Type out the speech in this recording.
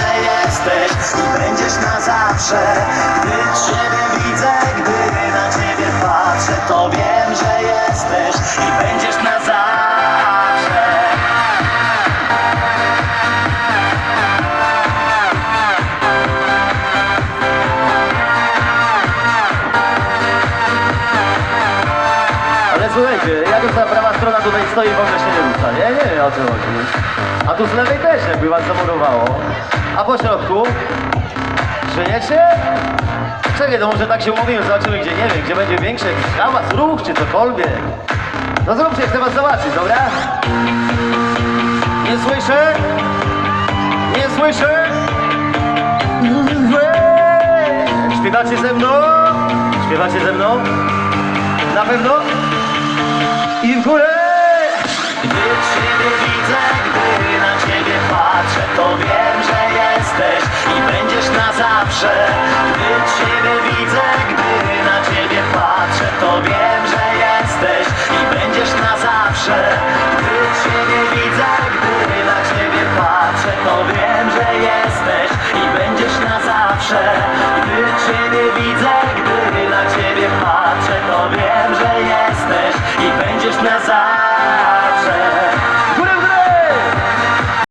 jesteś i będziesz na zawsze. Gdy Ciebie widzę, gdy na Ciebie patrzę, to wiem, że jesteś i będziesz na zawsze. Ale słuchajcie, jak już ta prawa strona tutaj stoi w ogóle się nie rusza, nie? Nie o co chodzi. A tu z lewej też jakby was zamurowało. A po środku? Żyjecie? Czekaj, to może tak się umówimy, zobaczymy gdzie, nie wiem, gdzie będzie większy jakiś hałas, ruch czy cokolwiek. No zróbcie, chcę was zobaczyć, dobra? Nie słyszę? Nie słyszę? Śpiewacie ze mną? Śpiewacie ze mną? Na pewno? I w górę! shine.